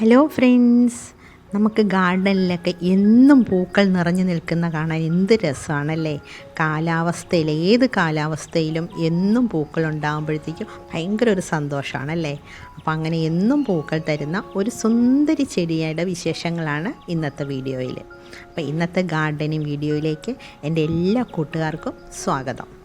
Hello friends നമുക്ക് ഗാർഡനിലൊക്കെ എന്നും പൂക്കൾ നിറഞ്ഞു നിൽക്കുന്ന കാണാൻ എന്ത് രസമാണല്ലേ? കാലാവസ്ഥയിൽ ഏത് കാലാവസ്ഥയിലും എന്നും പൂക്കൾ ഉണ്ടാകുമ്പോഴത്തേക്കും ഭയങ്കര ഒരു സന്തോഷമാണല്ലേ അപ്പോൾ അങ്ങനെ എന്നും പൂക്കൾ തരുന്ന ഒരു സുന്ദരി ചെടിയുടെ വിശേഷങ്ങളാണ് ഇന്നത്തെ വീഡിയോയിൽ അപ്പോൾ ഇന്നത്തെ ഗാർഡനിങ് വീഡിയോയിലേക്ക് എന്റെ എല്ലാ കൂട്ടുകാർക്കും സ്വാഗതം.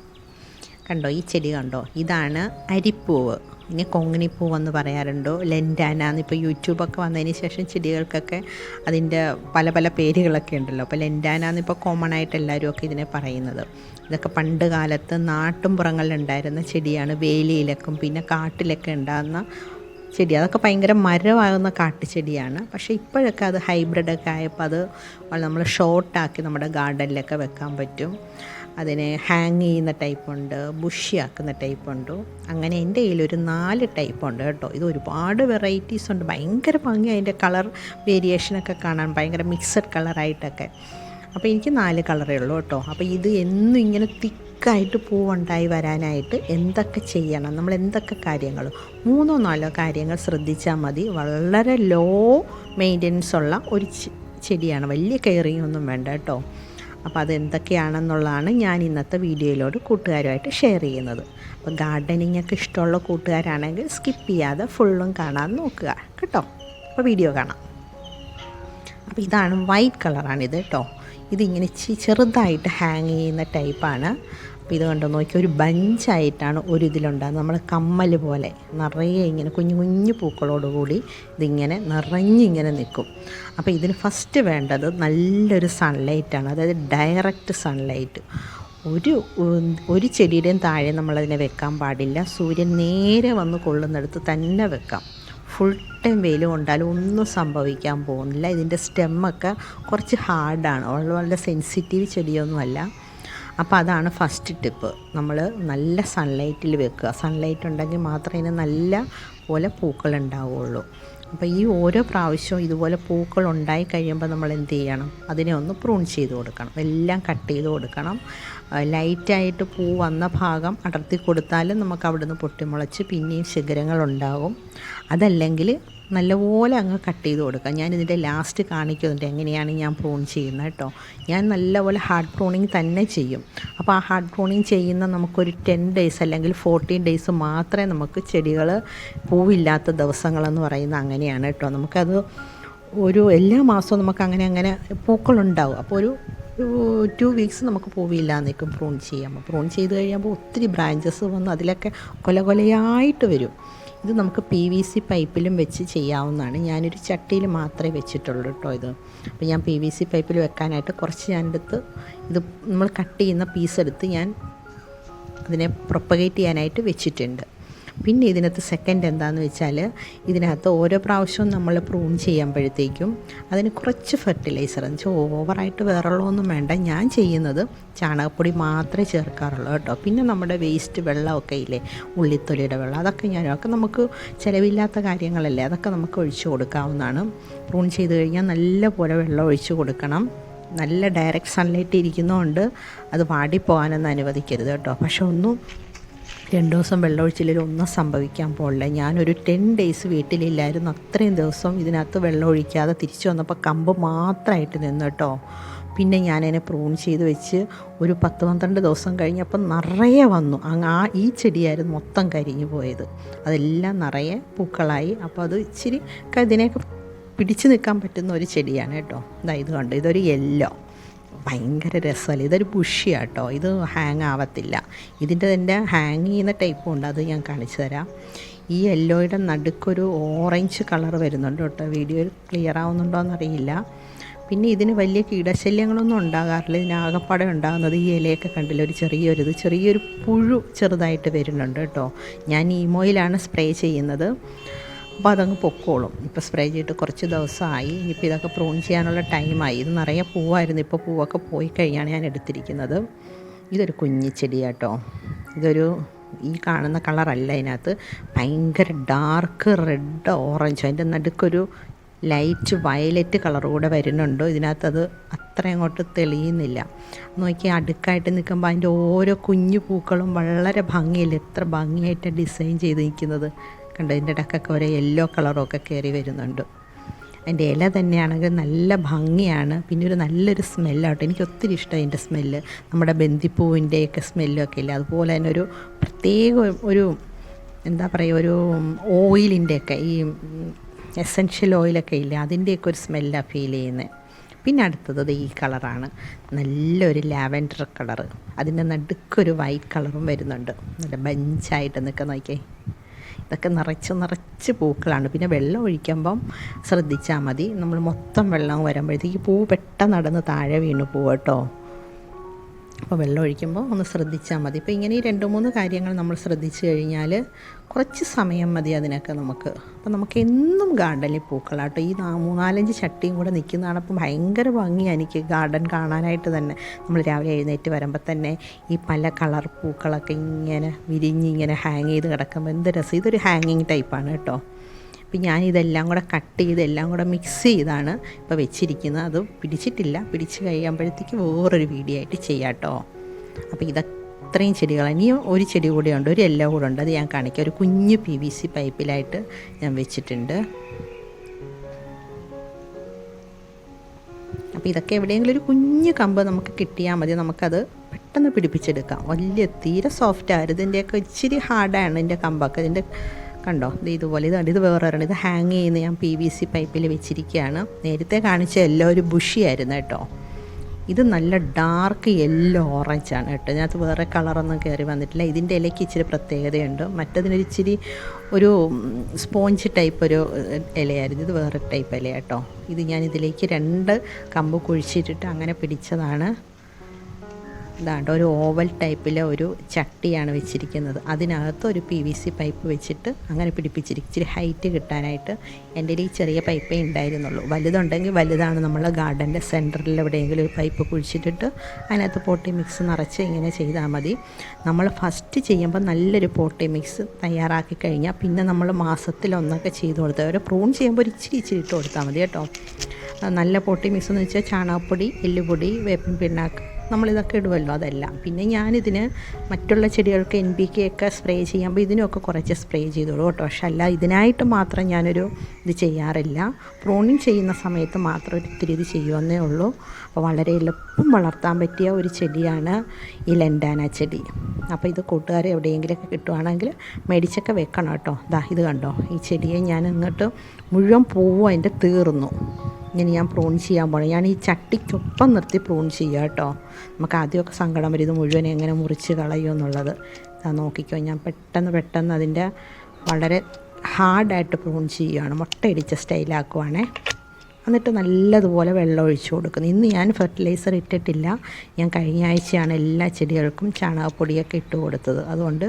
കണ്ടോ? ഈ ചെടി കണ്ടോ? ഇതാണ് അരിപ്പൂവ്. ഇനി കൊങ്ങിണിപ്പൂവെന്ന് പറയാറുണ്ടോ? ലെൻഡാന എന്നിപ്പോൾ യൂട്യൂബൊക്കെ വന്നതിന് ശേഷം ചെടികൾക്കൊക്കെ അതിന്റെ പല പല പേരുകളൊക്കെ ഉണ്ടല്ലോ. അപ്പോൾ ലെൻഡാന എന്നിപ്പോൾ കോമൺ ആയിട്ട് എല്ലാവരും ഒക്കെ ഇതിനെ പറയുന്നത്. ഇതൊക്കെ പണ്ട് കാലത്ത് നാട്ടുംപുറങ്ങളിലുണ്ടായിരുന്ന ചെടിയാണ്. വേലിയിലൊക്കെ പിന്നെ കാട്ടിലൊക്കെ ഉണ്ടാകുന്ന ചെടി. അതൊക്കെ ഭയങ്കര മരമാകുന്ന കാട്ടുചെടിയാണ് പക്ഷേ ഇപ്പോഴൊക്കെ അത് ഹൈബ്രിഡൊക്കെ ആയപ്പോൾ അത് നമ്മൾ ഷോർട്ടാക്കി നമ്മുടെ ഗാർഡനിലൊക്കെ വെക്കാൻ പറ്റും. അതിനെ ഹാങ് ചെയ്യുന്ന ടൈപ്പുണ്ട് ബുഷിയാക്കുന്ന ടൈപ്പുണ്ട് അങ്ങനെ എന്റെ ഒരു നാല് ടൈപ്പുണ്ട് കേട്ടോ. ഇത് ഒരുപാട് വെറൈറ്റീസ് ഉണ്ട്. ഭയങ്കര ഭംഗി അതിന്റെ കളർ വേരിയേഷനൊക്കെ കാണാൻ ഭയങ്കര മിക്സഡ് കളറായിട്ടൊക്കെ അപ്പോൾ എനിക്ക് നാല് കളറേ ഉള്ളൂ കേട്ടോ. അപ്പോൾ ഇത് എന്നും ഇങ്ങനെ തിക്കായിട്ട് പൂവുണ്ടായി വരാനായിട്ട് എന്തൊക്കെ ചെയ്യണം നമ്മൾ എന്തൊക്കെ കാര്യങ്ങൾ മൂന്നോ നാലോ കാര്യങ്ങൾ ശ്രദ്ധിച്ചാൽ മതി. വളരെ ലോ മെയിന്റനൻസ് ഉള്ള ഒരു ചെടിയാണ്. വലിയ കെയറിങ് ഒന്നും വേണ്ട കേട്ടോ. അപ്പോൾ അതെന്തൊക്കെയാണെന്നുള്ളതാണ് ഞാൻ ഇന്നത്തെ വീഡിയോയിലോട് കൂട്ടുകാരുമായിട്ട് ഷെയർ ചെയ്യുന്നത്. അപ്പോൾ ഗാർഡനിങ് ഒക്കെ ഇഷ്ടമുള്ള കൂട്ടുകാരാണെങ്കിൽ സ്കിപ്പ് ചെയ്യാതെ ഫുള്ളും കാണാൻ നോക്കുക കേട്ടോ. അപ്പോൾ വീഡിയോ കാണാം. അപ്പോൾ ഇതാണ് വൈറ്റ് കളറാണിത് കേട്ടോ. ഇതിങ്ങനെ ചെറുതായിട്ട് ഹാങ് ചെയ്യുന്ന ടൈപ്പാണ് ഇത് കണ്ടോ നോക്കി ഒരു ബഞ്ചായിട്ടാണ് ഒരു ഇതിലുണ്ടാകുന്നത്. നമ്മൾ കമ്മൽ പോലെ നിറയെ ഇങ്ങനെ കുഞ്ഞു കുഞ്ഞു പൂക്കളോടുകൂടി ഇതിങ്ങനെ നിറഞ്ഞിങ്ങനെ നിൽക്കും. അപ്പോൾ ഇതിന് ഫസ്റ്റ് വേണ്ടത് നല്ലൊരു സൺലൈറ്റാണ് അതായത് ഡയറക്റ്റ് സൺലൈറ്റ് ഒരു ഒരു ചെടിയുടെയും താഴെ നമ്മളതിനെ വെക്കാൻ പാടില്ല. സൂര്യൻ നേരെ വന്ന് കൊള്ളുന്നിടത്ത് തന്നെ വെക്കാം. ഫുൾ ടൈം വെയിൽ കൊണ്ടാലും ഒന്നും സംഭവിക്കാൻ പോകുന്നില്ല. ഇതിന്റെ സ്റ്റെമ്മൊക്കെ കുറച്ച് ഹാർഡാണ് വളരെ സെൻസിറ്റീവ് ചെടിയൊന്നുമല്ല. അപ്പോൾ അതാണ് ഫസ്റ്റ് ടിപ്പ് നമ്മൾ നല്ല സൺലൈറ്റിൽ വെക്കുക. സൺലൈറ്റ് ഉണ്ടെങ്കിൽ മാത്രമേ ഇതിന് നല്ല പോലെ പൂക്കൾ ഉണ്ടാവുകയുള്ളൂ അപ്പോൾ ഈ ഓരോ പ്രാവശ്യവും ഇതുപോലെ പൂക്കൾ ഉണ്ടായി കഴിയുമ്പോൾ നമ്മൾ എന്ത് ചെയ്യണം? അതിനെ ഒന്ന് പ്രൂൺ ചെയ്ത് കൊടുക്കണം. എല്ലാം കട്ട് ചെയ്ത് കൊടുക്കണം. ലൈറ്റായിട്ട് പൂ വന്ന ഭാഗം അടർത്തി കൊടുത്താലും നമുക്ക് അവിടുന്ന് പൊട്ടിമുളച്ച് പിന്നെയും ശിഖരങ്ങളുണ്ടാകും അതല്ലെങ്കിൽ നല്ലപോലെ അങ്ങ് കട്ട് ചെയ്ത് കൊടുക്കുക ഞാൻ ഇതിന്റെ ലാസ്റ്റ് കാണിക്കുന്നുണ്ട് എങ്ങനെയാണ് ഞാൻ പ്രൂൺ ചെയ്യുന്നത് കേട്ടോ ഞാൻ നല്ലപോലെ ഹാർഡ് പ്രൂണിങ് തന്നെ ചെയ്യും. അപ്പോൾ ആ ഹാർഡ് പ്രൂണിങ് ചെയ്യുന്ന നമുക്കൊരു ടെൻ ഡേയ്സ് അല്ലെങ്കിൽ ഫോർട്ടീൻ ഡേയ്സ് മാത്രമേ നമുക്ക് ചെടികൾ പൂവില്ലാത്ത ദിവസങ്ങളെന്ന് പറയുന്നത് അങ്ങനെയാണ് കേട്ടോ നമുക്കത് ഒരു എല്ലാ മാസവും നമുക്ക് അങ്ങനെ അങ്ങനെ പൂക്കളുണ്ടാവും. അപ്പോൾ ഒരു ടു വീക്സ് നമുക്ക് പൂവില്ല നിൽക്കും പ്രൂൺ ചെയ്യാം പ്രൂൺ ചെയ്ത് കഴിയുമ്പോൾ ഒത്തിരി ബ്രാഞ്ചസ് വന്ന് അതിലൊക്കെ കൊല കൊലയായിട്ട് വരും. ഇത് നമുക്ക് പി വി സി പൈപ്പിലും വെച്ച് ചെയ്യാവുന്നതാണ്. ഞാനൊരു ചട്ടിയിൽ മാത്രമേ വെച്ചിട്ടുള്ളൂ കേട്ടോ ഇത്. അപ്പോൾ ഞാൻ പി വി സി പൈപ്പിൽ വെക്കാനായിട്ട് കുറച്ച് ഞാനെടുത്ത് ഇത് നമ്മൾ കട്ട് ചെയ്യുന്ന പീസ് എടുത്ത് ഞാൻ അതിനെ പ്രൊപ്പഗേറ്റ് ചെയ്യാനായിട്ട് വെച്ചിട്ടുണ്ട്. പിന്നെ ഇതിനകത്ത് സെക്കൻഡ് എന്താണെന്ന് വെച്ചാൽ ഇതിനകത്ത് ഓരോ പ്രാവശ്യവും നമ്മൾ പ്രൂൺ ചെയ്യുമ്പോഴത്തേക്കും അതിന് കുറച്ച് ഫെർട്ടിലൈസർ എന്ന് വെച്ചാൽ ഓവറായിട്ട് വേറുള്ളതൊന്നും വേണ്ട. ഞാൻ ചെയ്യുന്നത് ചാണകപ്പൊടി മാത്രമേ ചേർക്കാറുള്ളൂ കേട്ടോ. പിന്നെ നമ്മുടെ വേസ്റ്റ് വെള്ളമൊക്കെ ഇല്ലേ ഉള്ളിത്തൊലിയുടെ വെള്ളം അതൊക്കെ ഞാൻ ഒക്കെ നമുക്ക് ചിലവില്ലാത്ത കാര്യങ്ങളല്ലേ അതൊക്കെ നമുക്ക് ഒഴിച്ചു കൊടുക്കാവുന്നതാണ്. പ്രൂൺ ചെയ്ത് കഴിഞ്ഞാൽ നല്ല പോലെ വെള്ളം ഒഴിച്ചു കൊടുക്കണം. നല്ല ഡയറക്റ്റ് സൺലൈറ്റ് ഇരിക്കുന്നതുകൊണ്ട് അത് വാടിപ്പോകാനൊന്നും അനുവദിക്കരുത് കേട്ടോ. പക്ഷെ ഒന്നും രണ്ട് ദിവസം വെള്ളമൊഴിച്ചില്ലെങ്കിൽ ഒന്നും സംഭവിക്കാൻ പോകില്ല ഞാനൊരു ടെൻ ഡേയ്സ് വീട്ടിലില്ലായിരുന്നു. അത്രയും ദിവസം ഇതിനകത്ത് വെള്ളം ഒഴിക്കാതെ തിരിച്ചു വന്നപ്പോൾ കമ്പ് മാത്രമായിട്ട് നിന്നു കേട്ടോ പിന്നെ ഞാനതിനെ പ്രൂൺ ചെയ്ത് വെച്ച് ഒരു പത്ത് പന്ത്രണ്ട് ദിവസം കഴിഞ്ഞപ്പോൾ നിറയെ വന്നു. അങ്ങ് ആ ഈ ചെടിയായിരുന്നു മൊത്തം കരിഞ്ഞു പോയത്. അതെല്ലാം നിറയെ പൂക്കളായി. അപ്പോൾ അത് ഇച്ചിരി ഇതിനെയൊക്കെ പിടിച്ചു നിൽക്കാൻ പറ്റുന്ന ഒരു ചെടിയാണ് കേട്ടോ ഇതായത് കണ്ടു? ഇതൊരു യെല്ലോ ഭയങ്കര രസമല്ല? ഇതൊരു ബുഷിയാണ് കേട്ടോ ഇത് ഹാങ് ആവത്തില്ല. ഇതിന്റെ തന്നെ ഹാങ് ചെയ്യുന്ന ടൈപ്പും ഉണ്ട്. അത് ഞാൻ കാണിച്ചു തരാം. ഈ യെല്ലോയുടെ നടുക്കൊരു ഓറഞ്ച് കളർ വരുന്നുണ്ട് കേട്ടോ. വീഡിയോയിൽ ക്ലിയർ ആവുന്നുണ്ടോ എന്നറിയില്ല പിന്നെ ഇതിന് വലിയ കീടശല്യങ്ങളൊന്നും ഉണ്ടാകാറില്ല. ഇതിനാകപ്പാടെ ഉണ്ടാകുന്നത് ഈ ഇലയൊക്കെ കണ്ടില്ല? ഒരു ചെറിയൊരു ഇത് ചെറിയൊരു പുഴു ചെറുതായിട്ട് വരുന്നുണ്ട് കേട്ടോ. ഞാൻ ഈമോയിലാണ് സ്പ്രേ ചെയ്യുന്നത്. അപ്പോൾ അതങ്ങ് പൊക്കോളും. ഇപ്പോൾ സ്പ്രേ ചെയ്തിട്ട് കുറച്ച് ദിവസമായി. ഇനിയിപ്പോൾ ഇതൊക്കെ പ്രൂൺ ചെയ്യാനുള്ള ടൈമായി ഇത് നിറയെ പൂവായിരുന്നു. ഇപ്പോൾ പൂവൊക്കെ പോയി കഴിഞ്ഞാണ് ഞാൻ എടുത്തിരിക്കുന്നത്. ഇതൊരു കുഞ്ഞി ചെടിയാട്ടോ. ഇതൊരു ഈ കാണുന്ന കളറല്ല അതിനകത്ത്. ഭയങ്കര ഡാർക്ക് റെഡ് ഓറഞ്ച് അതിന്റെ നടുക്കൊരു ലൈറ്റ് വയലറ്റ് കളർ കൂടെ വരുന്നുണ്ട്. ഇതിനകത്തത് അത്ര അങ്ങോട്ട് തെളിയുന്നില്ല. നോക്കി അടുക്കായിട്ട് നിൽക്കുമ്പോൾ അതിന്റെ ഓരോ കുഞ്ഞു പൂക്കളും വളരെ ഭംഗിയില്ല? എത്ര ഭംഗിയായിട്ട് ഡിസൈൻ ചെയ്ത് നിൽക്കുന്നത്. കണ്ടോ? ഇതിന്റെ ഇടക്കൊക്കെ ഒരു യെല്ലോ കളറൊക്കെ കയറി വരുന്നുണ്ട്. അതിന്റെ ഇല തന്നെയാണെങ്കിൽ നല്ല ഭംഗിയാണ്. പിന്നെ ഒരു നല്ലൊരു സ്മെല്ലാട്ടോ എനിക്ക് ഒത്തിരി ഇഷ്ടം അതിന്റെ സ്മെല്ല് നമ്മുടെ ബന്ദിപ്പൂവിന്റെയൊക്കെ സ്മെല്ലൊക്കെ ഇല്ല? അതുപോലെ തന്നെ ഒരു പ്രത്യേക ഒരു എന്താ പറയുക ഒരു ഓയിലിന്റെയൊക്കെ ഈ എസൻഷ്യൽ ഓയിലൊക്കെ ഇല്ലേ? അതിന്റെയൊക്കെ ഒരു സ്മെല്ലാണ് ഫീൽ ചെയ്യുന്നത് പിന്നെ അടുത്തത് ഈ കളറാണ് നല്ലൊരു ലാവൻഡർ കളറ് അതിന്റെ നടുക്കൊരു വൈറ്റ് കളറും വരുന്നുണ്ട്. നല്ല ബഞ്ചായിട്ട് നിൽക്കുന്ന നോക്കിയേ. ഇതൊക്കെ നിറച്ച് നിറച്ച് പൂക്കളാണ്. പിന്നെ വെള്ളം ഒഴിക്കുമ്പം ശ്രദ്ധിച്ചാൽ മതി. നമ്മൾ മൊത്തം വെള്ളം വരുമ്പോഴത്തേക്ക് പൂ പെട്ടെന്ന് നടന്ന് താഴെ വീണ് പോവും കേട്ടോ. അപ്പോൾ വെള്ളം ഒഴിക്കുമ്പോൾ ഒന്ന് ശ്രദ്ധിച്ചാൽ മതി. ഇപ്പോൾ ഇങ്ങനെ ഈ രണ്ട് മൂന്ന് കാര്യങ്ങൾ നമ്മൾ ശ്രദ്ധിച്ചു കഴിഞ്ഞാൽ കുറച്ച് സമയം മതി അതിനൊക്കെ നമുക്ക്. അപ്പോൾ നമുക്ക് എന്നും ഗാർഡനിൽ പൂക്കളാട്ടോ ഈ മൂന്നാലഞ്ച് ചട്ടിയും കൂടെ നിൽക്കുന്നതാണ് അപ്പോൾ ഭയങ്കര ഭംഗിയാണ് എനിക്ക് ഗാർഡൻ കാണാനായിട്ട് തന്നെ. നമ്മൾ രാവിലെ എഴുന്നേറ്റ് വരുമ്പോൾ തന്നെ ഈ പല കളർ പൂക്കളൊക്കെ ഇങ്ങനെ വിരിഞ്ഞ് ഇങ്ങനെ ഹാങ് ചെയ്ത് കിടക്കുമ്പോൾ എന്ത് രസം. ഇതൊരു ഹാങ്ങിങ് ടൈപ്പാണ് കേട്ടോ. അപ്പം ഞാനിതെല്ലാം കൂടെ കട്ട് ചെയ്ത് എല്ലാം കൂടെ മിക്സ് ചെയ്താണ് ഇപ്പോൾ വെച്ചിരിക്കുന്നത്. അത് പിടിച്ചിട്ടില്ല. പിടിച്ച് കഴിയുമ്പോഴത്തേക്ക് വേറൊരു വീഡിയോ ആയിട്ട് ചെയ്യാം കേട്ടോ. അപ്പോൾ ഇതത്രയും ചെടികൾ ഇനിയും ഒരു ചെടി കൂടെ ഉണ്ട് ഒരു എല്ലാം കൂടെ ഉണ്ട്. അത് ഞാൻ കാണിക്കാം. ഒരു കുഞ്ഞ് പി വി സി പൈപ്പിലായിട്ട് ഞാൻ വെച്ചിട്ടുണ്ട്. അപ്പോൾ ഇതൊക്കെ എവിടെയെങ്കിലും ഒരു കുഞ്ഞ് കമ്പ് നമുക്ക് കിട്ടിയാൽ മതി. നമുക്കത് പെട്ടെന്ന് പിടിപ്പിച്ചെടുക്കാം. വലിയ തീരെ സോഫ്റ്റ് ആയിരുന്നു ഇതിന്റെയൊക്കെ ഇച്ചിരി ഹാർഡാണ് ഇതിന്റെ കമ്പൊക്കെ. ഇതിന്റെ കണ്ടോ? ഇത് ഇതുപോലെ ഇത് കണ്ടോ, ഇത് വേറെ ഇത് ഹാങ് ചെയ്യുന്ന ഞാൻ പി വി സി പൈപ്പിൽ വെച്ചിരിക്കുകയാണ് നേരത്തെ കാണിച്ച എല്ലാം ഒരു ബുഷിയായിരുന്നു കേട്ടോ. ഇത് നല്ല ഡാർക്ക് യെല്ലോ ഓറഞ്ച് ആണ് കേട്ടോ. ഇതിനകത്ത് വേറെ കളറൊന്നും കയറി വന്നിട്ടില്ല. ഇതിന്റെ ഇലയ്ക്ക് ഇച്ചിരി പ്രത്യേകതയുണ്ട്. മറ്റതിനൊരു ഇച്ചിരി ഒരു സ്പോഞ്ച് ടൈപ്പ് ഒരു ഇലയായിരുന്നു. ഇത് വേറെ ടൈപ്പ് ഇല കേട്ടോ. ഇത് ഞാൻ ഇതിലേക്ക് രണ്ട് കമ്പ് കുഴിച്ചിട്ടിട്ട് അങ്ങനെ പിടിച്ചതാണ്. ഇതാണ്ട് ഒരു ഓവൽ ടൈപ്പിലെ ഒരു ചട്ടിയാണ് വെച്ചിരിക്കുന്നത്. അതിനകത്ത് ഒരു പി വി സി പൈപ്പ് വെച്ചിട്ട് അങ്ങനെ പിടിപ്പിച്ചിരിക്കും. ഇച്ചിരി ഹൈറ്റ് കിട്ടാനായിട്ട് എന്റെ ഈ ചെറിയ പൈപ്പേ ഉണ്ടായിരുന്നുള്ളൂ. വലുതുണ്ടെങ്കിൽ വലുതാണ് നമ്മൾ ഗാർഡന്റെ സെന്ററിൽ എവിടെയെങ്കിലും ഒരു പൈപ്പ് കുഴിച്ചിട്ടിട്ട് അതിനകത്ത് പോട്ടി മിക്സ് നിറച്ച് ഇങ്ങനെ ചെയ്താൽ മതി. നമ്മൾ ഫസ്റ്റ് ചെയ്യുമ്പോൾ നല്ലൊരു പോട്ടി മിക്സ് തയ്യാറാക്കി കഴിഞ്ഞാൽ പിന്നെ നമ്മൾ മാസത്തിലൊന്നൊക്കെ ചെയ്ത് കൊടുത്താൽ ഒരു പ്രൂൺ ചെയ്യുമ്പോൾ ഒരു ഇച്ചിരി ഇച്ചിരി ഇട്ട് കൊടുത്താൽ മതി കേട്ടോ. നല്ല പൊട്ടി മിക്സ് എന്ന് വെച്ചാൽ ചാണകപ്പൊടി എല്ലുപൊടി വേപ്പിൻ പിണ്ണാക്ക് നമ്മളിതൊക്കെ ഇടുമല്ലോ അതെല്ലാം. പിന്നെ ഞാനിതിന് മറ്റുള്ള ചെടികൾക്ക് എൻ പി കെ ഒക്കെ സ്പ്രേ ചെയ്യുമ്പോൾ ഇതിനൊക്കെ കുറച്ച് സ്പ്രേ ചെയ്തോളൂ കേട്ടോ. പക്ഷെ അല്ല ഇതിനായിട്ട് മാത്രം ഞാനൊരു ഇത് ചെയ്യാറില്ല. പ്രൂണിങ് ചെയ്യുന്ന സമയത്ത് മാത്രം ഒരിത്തിരി ഇത് ചെയ്യുമെന്നേ ഉള്ളൂ. അപ്പോൾ വളരെ എളുപ്പം വളർത്താൻ പറ്റിയ ഒരു ചെടിയാണ് ഈ ലെൻഡാന ചെടി. അപ്പോൾ ഇത് കൂട്ടുകാർ എവിടെയെങ്കിലുമൊക്കെ കിട്ടുവാണെങ്കിൽ മേടിച്ചൊക്കെ വെക്കണം കേട്ടോ. ദാ ഇത് കണ്ടോ? ഈ ചെടിയെ ഞാൻ ഇങ്ങോട്ട് മുഴുവൻ പൂവും അതിന്റെ തീർന്നു. ഇനി ഞാൻ പ്രൂൺ ചെയ്യാൻ പോകണം ഞാൻ ഈ ചട്ടിക്കൊപ്പം നിർത്തി പ്രൂൺ ചെയ്യുക കേട്ടോ നമുക്ക് ആദ്യമൊക്കെ സങ്കടം വരും ഇത് മുഴുവൻ എങ്ങനെ മുറിച്ച് കളയുമോ എന്നുള്ളത്. ഞാൻ നോക്കിക്കോ ഞാൻ പെട്ടെന്ന് പെട്ടെന്ന് അതിന്റെ വളരെ ഹാർഡായിട്ട് പ്രൂൺ ചെയ്യുകയാണ് മുട്ടയിടിച്ച സ്റ്റൈലാക്കുവാണേ എന്നിട്ട് നല്ലതുപോലെ വെള്ളം ഒഴിച്ചു കൊടുക്കുന്നു. ഇന്ന് ഞാൻ ഫെർട്ടിലൈസർ ഇട്ടിട്ടില്ല. ഞാൻ കഴിഞ്ഞ ആഴ്ചയാണ് എല്ലാ ചെടികൾക്കും ചാണകപ്പൊടിയൊക്കെ ഇട്ട് കൊടുത്തത്. അതുകൊണ്ട്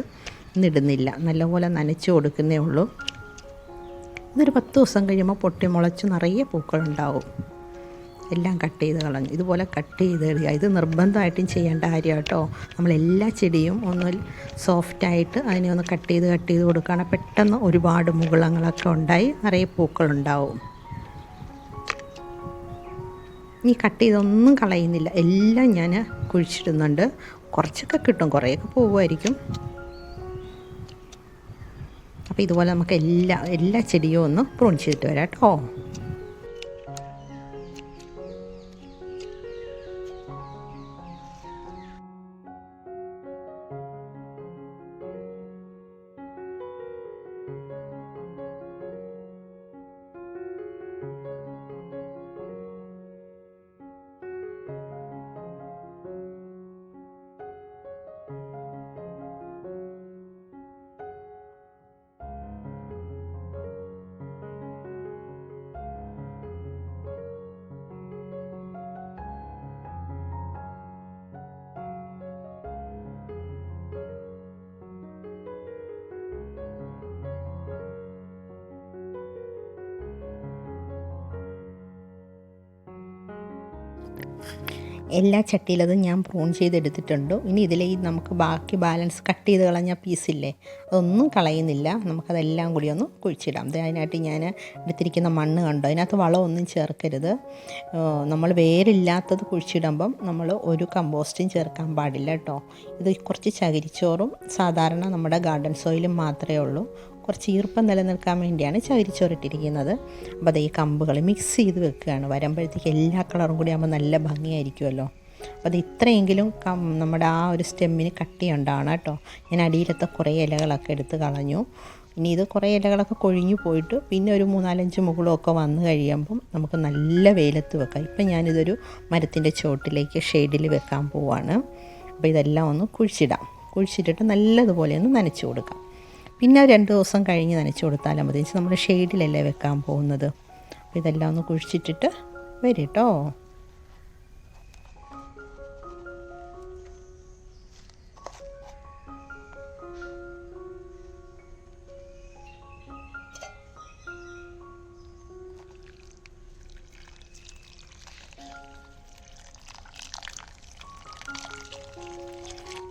ഇന്നിടുന്നില്ല നല്ലപോലെ നനച്ച് കൊടുക്കുന്നേ ഉള്ളൂ. ഇതൊരു പത്ത് ദിവസം കഴിയുമ്പോൾ പൊട്ടി മുളച്ച് നിറയെ പൂക്കളുണ്ടാവും. എല്ലാം കട്ട് ചെയ്ത് കളഞ്ഞു. ഇതുപോലെ കട്ട് ചെയ്ത് ഇടുക ഇത് നിർബന്ധമായിട്ടും ചെയ്യേണ്ട കാര്യം കേട്ടോ. നമ്മൾ എല്ലാ ചെടിയും ഒന്ന് സോഫ്റ്റായിട്ട് അതിനെ ഒന്ന് കട്ട് ചെയ്ത് കട്ട് ചെയ്ത് കൊടുക്കുകയാണ്. പെട്ടെന്ന് ഒരുപാട് മുകുളങ്ങളൊക്കെ ഉണ്ടായി നിറയെ പൂക്കളുണ്ടാവും. ഈ കട്ട് ചെയ്തൊന്നും കളയുന്നില്ല. എല്ലാം ഞാൻ കുഴിച്ചിടുന്നുണ്ട്. കുറച്ചൊക്കെ കിട്ടും. കുറേയൊക്കെ പോകുമായിരിക്കും അപ്പോൾ ഇതുപോലെ നമുക്ക് എല്ലാ എല്ലാ ചെടിയും ഒന്ന് പ്രൂൺ ചെയ്തിട്ട് വരാം കേട്ടോ എല്ലാ ചട്ടിയിലതും ഞാൻ പ്രൂൺ ചെയ്തെടുത്തിട്ടുണ്ട്. ഇനി ഇതിൽ ഈ നമുക്ക് ബാക്കി ബാലൻസ് കട്ട് ചെയ്ത് കളഞ്ഞ പീസില്ലേ അതൊന്നും കളയുന്നില്ല. നമുക്കതെല്ലാം കൂടി ഒന്ന് കുഴിച്ചിടാം. അതിനായിട്ട് ഞാൻ എടുത്തിരിക്കുന്ന മണ്ണ് കണ്ടോ? അതിനകത്ത് വളമൊന്നും ചേർക്കരുത്. നമ്മൾ വേരില്ലാത്തത് കുഴിച്ചിടുമ്പം നമ്മൾ ഒരു കമ്പോസ്റ്റും ചേർക്കാൻ പാടില്ല കേട്ടോ. ഇത് കുറച്ച് ചകിരിച്ചോറും സാധാരണ നമ്മുടെ ഗാർഡൻ സോയിലും മാത്രമേ ഉള്ളൂ. കുറച്ച് ഈർപ്പം നിലനിൽക്കാൻ വേണ്ടിയാണ് ചകിരിച്ചോറിട്ടിരിക്കുന്നത് അപ്പോൾ അത് ഈ കമ്പുകൾ മിക്സ് ചെയ്ത് വെക്കുകയാണ്. വരുമ്പോഴത്തേക്ക് എല്ലാ കളറും കൂടി ആകുമ്പോൾ നല്ല ഭംഗിയായിരിക്കുമല്ലോ. അപ്പോൾ അത് ഇത്രയെങ്കിലും നമ്മുടെ ആ ഒരു സ്റ്റെമ്മിന് കട്ടിയുണ്ടാവണം കേട്ടോ. ഞാൻ അടിയിലത്തെ കുറേ ഇലകളൊക്കെ എടുത്ത് കളഞ്ഞു. ഇനി ഇത് കുറേ ഇലകളൊക്കെ കൊഴിഞ്ഞു പോയിട്ട് പിന്നെ ഒരു മൂന്നാലഞ്ച് മുകളൊക്കെ വന്നു കഴിയുമ്പം നമുക്ക് നല്ല വെയിലത്ത് വെക്കാം. ഇപ്പം ഞാനിതൊരു മരത്തിന്റെ ചോട്ടിലേക്ക് ഷെയ്ഡിൽ വെക്കാൻ പോവാണ്. അപ്പോൾ ഇതെല്ലാം ഒന്ന് കുഴിച്ചിടാം. കുഴിച്ചിട്ടിട്ട് നല്ലതുപോലെ ഒന്ന് നനച്ചു കൊടുക്കാം. പിന്നെ രണ്ട് ദിവസം കഴിഞ്ഞ് നനച്ച് കൊടുത്താലും മതി. നമ്മൾ ഷെയ്ഡിലല്ലേ വെക്കാൻ പോകുന്നത്? അപ്പോൾ ഇതെല്ലാം ഒന്ന് കുഴിച്ചിട്ടിട്ട് വരും കേട്ടോ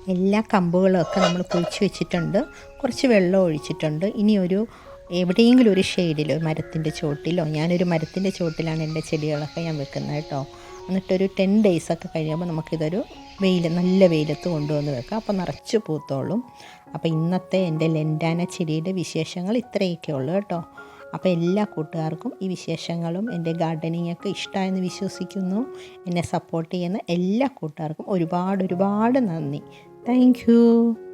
എല്ലാ കമ്പുകളൊക്കെ നമ്മൾ കുഴിച്ച് വെച്ചിട്ടുണ്ട്. കുറച്ച് വെള്ളം ഒഴിച്ചിട്ടുണ്ട്. ഇനി ഒരു എവിടെയെങ്കിലും ഒരു ഷെയ്ഡിൽ മരത്തിന്റെ ചോട്ടിലോ ഞാനൊരു മരത്തിന്റെ ചോട്ടിലാണ് എന്റെ ചെടികളൊക്കെ ഞാൻ വെക്കുന്നത് കേട്ടോ. എന്നിട്ടൊരു ടെൻ ഡേയ്സ് ഒക്കെ കഴിയുമ്പോൾ നമുക്കിതൊരു വെയിൽ നല്ല വെയിലത്ത് കൊണ്ടുവന്ന് വെക്കാം. അപ്പോൾ നിറച്ച് പൂത്തോളും. അപ്പോൾ ഇന്നത്തെ എന്റെ ലെൻഡാന ചെടിയുടെ വിശേഷങ്ങൾ ഇത്രയൊക്കെ ഉള്ളൂ കേട്ടോ. അപ്പോൾ എല്ലാ കൂട്ടുകാർക്കും ഈ വിശേഷങ്ങളും എന്റെ ഗാർഡനിങ് ഒക്കെ ഇഷ്ടമായെന്ന് വിശ്വസിക്കുന്നു. എന്നെ സപ്പോർട്ട് ചെയ്യുന്ന എല്ലാ കൂട്ടുകാർക്കും ഒരുപാട് ഒരുപാട് നന്ദി. Thank you.